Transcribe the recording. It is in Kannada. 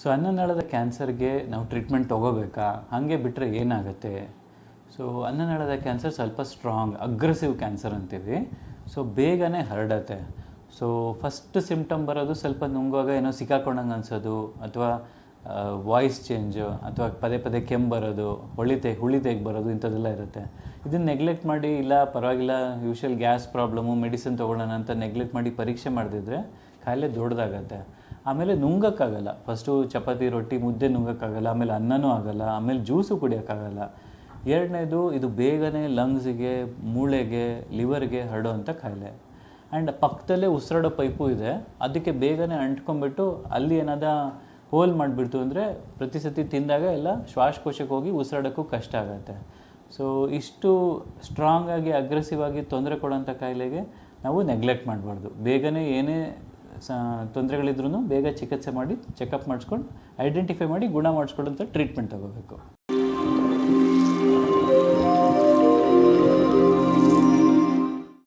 ಸೊ ಅನ್ನನಾಳದ ಕ್ಯಾನ್ಸರ್ಗೆ ನಾವು ಟ್ರೀಟ್ಮೆಂಟ್ ತೊಗೋಬೇಕಾ? ಹಾಗೆ ಬಿಟ್ಟರೆ ಏನಾಗುತ್ತೆ? ಸೊ ಅನ್ನನಾಳದ ಕ್ಯಾನ್ಸರ್ ಸ್ವಲ್ಪ ಸ್ಟ್ರಾಂಗ್ ಅಗ್ರೆಸಿವ್ ಕ್ಯಾನ್ಸರ್ ಅಂತೀವಿ. ಸೊ ಬೇಗನೆ ಹರಡತ್ತೆ. ಸೊ ಫಸ್ಟ್ ಸಿಮ್ಟಮ್ ಬರೋದು ಸ್ವಲ್ಪ ನುಂಗುವಾಗ ಏನೋ ಸಿಕ್ಕಾಕೊಂಡಂಗೆ ಅನಿಸೋದು, ಅಥವಾ ವಾಯ್ಸ್ ಚೇಂಜು ಅಥವಾ ಪದೇ ಪದೇ ಕೆಮ್ಮು ಬರೋದು ಹೊಳಿತೆ ಹುಳಿ ತೆಗೆ ಬರೋದು ಇಂಥದ್ದೆಲ್ಲ ಇರುತ್ತೆ. ಇದನ್ನು ನೆಗ್ಲೆಕ್ಟ್ ಮಾಡಿ, ಇಲ್ಲ ಪರವಾಗಿಲ್ಲ ಯೂಶಲ್ ಗ್ಯಾಸ್ ಪ್ರಾಬ್ಲಮು ಮೆಡಿಸಿನ್ ತೊಗೊಳ್ಳೋಣ ಅಂತ ನೆಗ್ಲೆಕ್ಟ್ ಮಾಡಿ ಪರೀಕ್ಷೆ ಮಾಡದಿದ್ರೆ ಕಾಯಿಲೆ ದೊಡ್ಡದಾಗತ್ತೆ ಆಮೇಲೆ ನುಂಗಕ್ಕಾಗಲ್ಲ. ಫಸ್ಟು ಚಪಾತಿ, ರೊಟ್ಟಿ, ಮುದ್ದೆ ನುಂಗಕ್ಕಾಗಲ್ಲ, ಆಮೇಲೆ ಅನ್ನನೂ ಆಗಲ್ಲ, ಆಮೇಲೆ ಜ್ಯೂಸು ಕುಡಿಯೋಕ್ಕಾಗಲ್ಲ. ಎರಡನೇದು ಇದು ಬೇಗನೆ ಲಂಗ್ಸಿಗೆ ಮೂಳೆಗೆ ಲಿವರ್ಗೆ ಹರಡೋವಂಥ ಕಾಯಿಲೆ. ಆ್ಯಂಡ್ ಪಕ್ಕದಲ್ಲೇ ಉಸಿರಾಡೋ ಪೈಪು ಇದೆ. ಅದಕ್ಕೆ ಬೇಗನೆ ಅಂಟ್ಕೊಂಡ್ಬಿಟ್ಟು ಅಲ್ಲಿ ಏನಾದ ಹೋಲ್ ಮಾಡಿಬಿಡ್ತು ಅಂದರೆ ಪ್ರತಿ ಸತಿ ತಿಂದಾಗ ಎಲ್ಲ ಶ್ವಾಸಕೋಶಕ್ಕೆ ಹೋಗಿ ಉಸಿರಾಡೋಕ್ಕೂ ಕಷ್ಟ ಆಗುತ್ತೆ. ಸೊ ಇಷ್ಟು ಸ್ಟ್ರಾಂಗಾಗಿ ಅಗ್ರೆಸಿವ್ ಆಗಿ ತೊಂದರೆ ಕೊಡೋಂಥ ಕಾಯಿಲೆಗೆ ನಾವು ನೆಗ್ಲೆಕ್ಟ್ ಮಾಡಬಾರ್ದು. ಬೇಗನೆ ಏನೇ ತೊಂದರೆಗಳಿದ್ರೂ ಬೇಗ ಚಿಕಿತ್ಸೆ ಮಾಡಿ ಚೆಕಪ್ ಮಾಡಿಸ್ಕೊಂಡು ಐಡೆಂಟಿಫೈ ಮಾಡಿ ಗುಣ ಮಾಡಿಸ್ಕೊಳ್ಳೋಂಥ ಟ್ರೀಟ್ಮೆಂಟ್ ತಗೋಬೇಕು.